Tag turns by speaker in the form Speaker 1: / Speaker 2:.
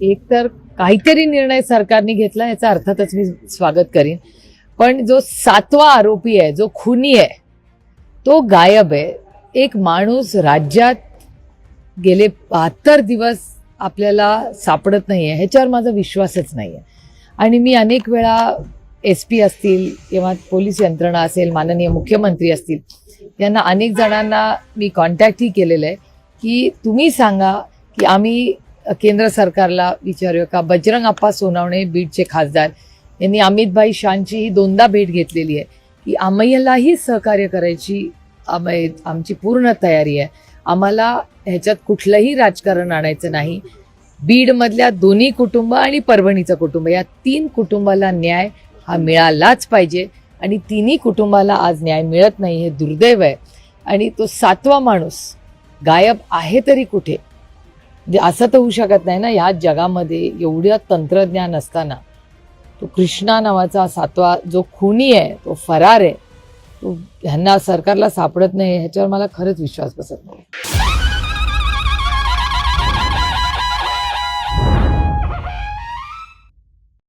Speaker 1: एक तर काहीतरी निर्णय सरकारने घेतला याचा अर्थातच मी स्वागत करीन. पण जो सातवा आरोपी आहे जो खुनी आहे तो गायब आहे. एक माणूस राज्यात गेले बहात्तर दिवस आपल्याला सापडत नाही आहे ह्याच्यावर माझा विश्वासच नाही आहे आणि मी अनेक वेळा एस पी असतील किंवा पोलीस यंत्रणा असेल माननीय मुख्यमंत्री असतील यांना अनेक जणांना मी कॉन्टॅक्टही केलेलं आहे की तुम्ही सांगा की आम्ही केंद्र सरकारला विचारूया का? बजरंग अप्पा सोनावणे बीडचे खासदार यांनी अमितभाई शांची दोनदा भेट घेतलेली आहे की आम्हालाही सहकार्य करायची आम- आमची पूर्ण तयारी आहे. आम्हाला ह्याच्यात कुठलंही राजकारण आणायचं नाही. बीडमधल्या दोन्ही कुटुंब आणि परभणीचं कुटुंब या तीन कुटुंबाला न्याय हा मिळालाच पाहिजे आणि तिन्ही कुटुंबाला आज न्याय मिळत नाही हे दुर्दैव आहे. आणि तो सातवा माणूस गायब आहे तरी कुठे? म्हणजे असं तर होऊ शकत नाही ना ह्या जगामध्ये एवढं तंत्रज्ञान असताना तो कृष्णा नावाचा सातवा जो खुनी आहे तो फरार आहे तो ह्यांना सरकारला सापडत नाही ह्याच्यावर मला खरंच विश्वास बसत नाही.